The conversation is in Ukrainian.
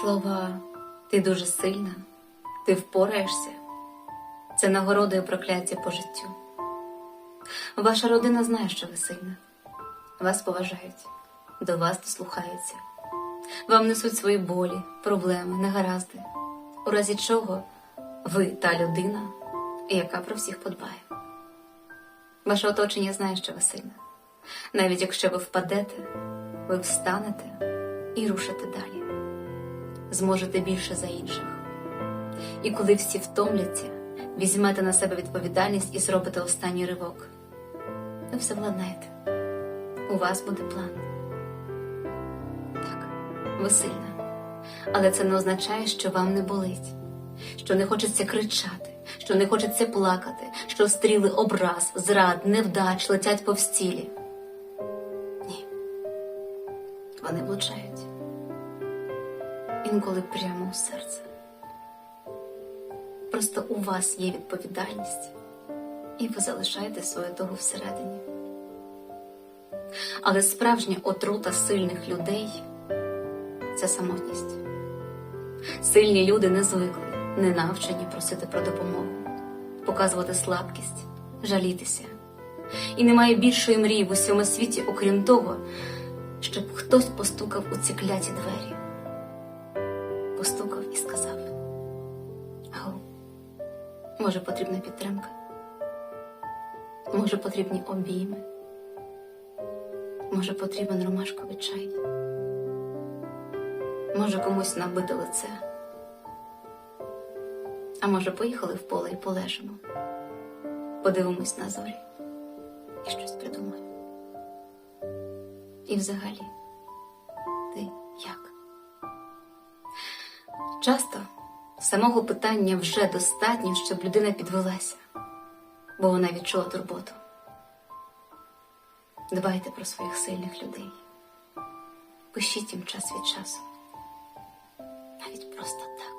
Слова ти дуже сильна, ти впораєшся. Це нагорода і прокляття по життю. Ваша родина знає, що ви сильна. Вас поважають, до вас дослухаються. Вам несуть свої болі, проблеми, негаразди, у разі чого ви та людина, яка про всіх подбає. Ваше оточення знає, що ви сильна. Навіть якщо ви впадете, ви встанете і рушите далі. Зможете більше за інших. І коли всі втомляться, візьмете на себе відповідальність і зробите останній ривок. Ви все владнаєте. У вас буде план. Так, ви сильна. Але це не означає, що вам не болить, що не хочеться кричати, що не хочеться плакати, що стріли образ, зрад, невдач летять по стілі. Ні. Вони влучають. Інколи прямо у серце. Просто у вас є відповідальність, і ви залишаєте свою того всередині. Але справжня отрута сильних людей це самотність. Сильні люди не звикли, не навчені просити про допомогу, показувати слабкість, жалітися. І немає більшої мрії в усьому світі, окрім того, щоб хтось постукав у ці кляті двері. Постукав і сказав: Ау, може потрібна підтримка? Може потрібні обійми? Може потрібен ромашковий чай? Може комусь набити лице? А може, поїхали в поле і полежимо? Подивимось на зорі і щось придумаємо. І взагалі, ти як? Часто самого питання вже достатньо, щоб людина підвелася, бо вона відчула турботу. Дбайте про своїх сильних людей. Пишіть їм час від часу. Навіть просто так.